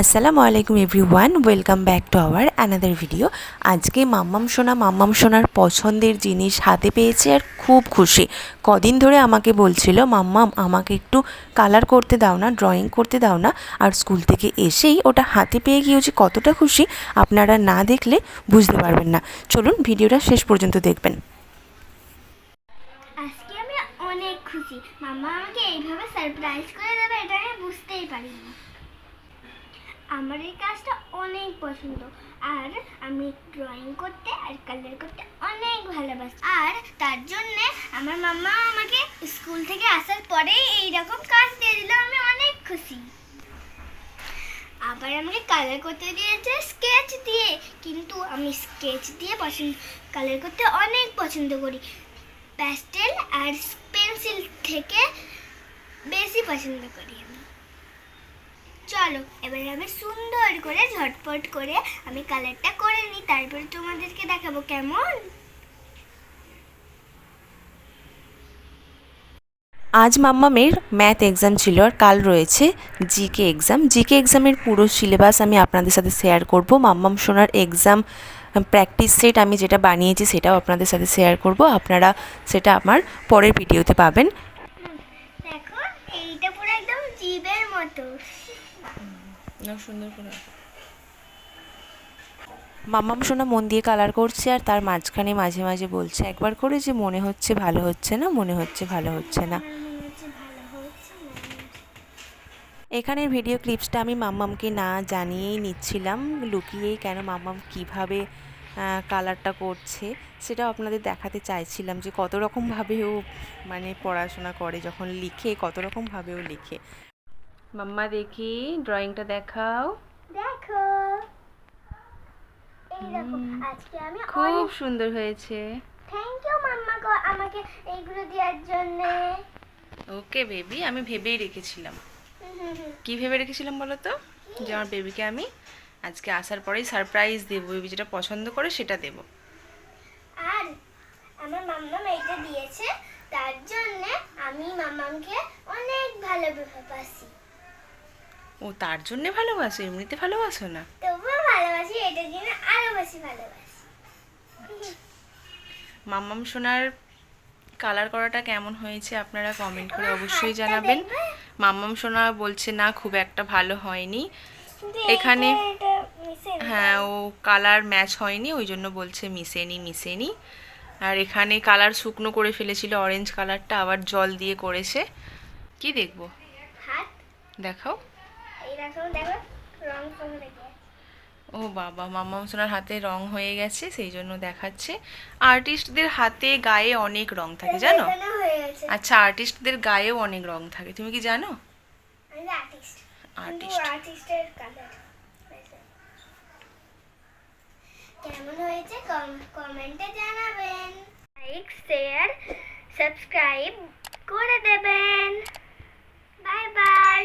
আসসালামু আলাইকুম everyone, welcome back to our another video. আজকে মাম্মাম সোনা, মাম্মাম সোনার পছন্দের জিনিস হাতে পেয়েছে আর খুব খুশি। কদিন ধরে আমাকে বলছিল, মাম্মাম, আমাকে একটু কালার করতে দাও না ড্রয়িং করতে দাও না। আর স্কুল থেকে এসেই ওটা হাতে পেয়ে গিয়ে যে কতটা খুশি, আপনারা না দেখলে বুঝতে পারবেন না। চলুন ভিডিওটা শেষ পর্যন্ত দেখবেন। আমি অনেক খুশি। মামা আমাকে এইভাবে সারপ্রাইজ করে দেবে, এটা আমি বুঝতেই পারিনি। আমার এই কাজটা অনেক পছন্দ। আর আমি ড্রয়িং করতে আর কালার করতে অনেক ভালোবাসি। আর তার জন্য আমার মামা আমাকে স্কুল থেকে আসার পরেই এই রকম কাজ দিয়ে দিল, আমি অনেক খুশি। আবার আমাকে কালার করতে দিয়েছে স্কেচ দিয়ে। কিন্তু আমি স্কেচ দিয়ে পছন্দ কালার করতে অনেক পছন্দ করি। প্যাস্টেল আর পেন্সিল থেকে বেশি পছন্দ করি আমি। চলো এবার আমি সুন্দর করে ঝটপট করে আমি কালারটা করে নিই তারপরে তোমাদেরকে দেখাবো কেমন। আজ মাম্মামের ম্যাথ এক্সাম ছিল আর কাল রয়েছে জিকে এক্সাম জিকে এক্সামের পুরো সিলেবাস আমি আপনাদের সাথে শেয়ার করব। মাম্মাম সোনার এক্সাম প্র্যাকটিস সেট আমি যেটা বানিয়েছি সেটাও আপনাদের সাথে শেয়ার করব। আপনারা সেটা আমার পরের ভিডিওতে পাবেন। দেখো এইটা পুরো একদম জিবের মতো। সুন্দর করে। মাম্মাম সোনা মন দিয়ে কালার করছে আর তার মাঝখানে মাঝে মাঝে বলছে একবার করে যে মনে হচ্ছে ভালো হচ্ছে না, মনে হচ্ছে ভালো হচ্ছে না। না এখানের ভিডিও ক্লিপসটা আমি মাম্মামকে না জানিয়েই নিচ্ছিলাম, লুকিয়েই কেন মাম্মাম কীভাবে কালারটা করছে সেটাও আপনাদের দেখাতে চাইছিলাম যে কত রকমভাবে ও মানে পড়াশোনা করে, যখন লিখে কত রকমভাবে ও লিখে। মাম্মা দেখি ড্রয়িংটা দেখাও। দেখো। আজকে আমি খুব সুন্দর হয়েছে। থ্যাংক ইউ মাম্মা গো আমাকে এইগুলো দেওয়ার জন্য। ওকে বেবি আমি ভেবেই রেখেছিলাম। কি ভেবে রেখেছিলাম বলো তো? যে আমার বেবিকে আমি আজকে আসার পরেই সারপ্রাইজ দেবো বেবি যেটা পছন্দ করে সেটা দেবো। আর আমার মাম্মা এইটা দিয়েছে তার জন্য আমি মাম্মামকে অনেক ভালোবাসি ও তার জন্যে ভালোবাসো এমনিতে ভালোবাসো না। তবুও ভালোবাসি এটার জন্য আরও বেশি ভালোবাসি। মাম্মাম সোনার কালার করাটা কেমন হয়েছে আপনারা কমেন্ট করে অবশ্যই জানাবেন। মাম্মাম সোনা বলছে না খুব একটা ভালো হয়নি। এখানে-। হ্যাঁ ও কালার ম্যাচ হয়নি ওই জন্য বলছে মিশেনি মিশেনি আর এখানে কালার শুকনো করে ফেলেছিল অরেঞ্জ কালারটা আবার জল দিয়ে করেছে। কি দেখব? দেখাও। ও বাবা মাম্মাম সোনার হাতে রং হয়ে গেছে সেই জন্য দেখাচ্ছে। আর্টিস্টদের হাতে গায়ে অনেক রং থাকে জানো? আচ্ছা আর্টিস্টদের গায়েও অনেক রং থাকে। তুমি কি জানো? আর্টিস্ট কেমন হয়েছে? কমেন্টে জানাবেন। লাইক শেয়ার সাবস্ক্রাইব করে দেবেন। Bye bye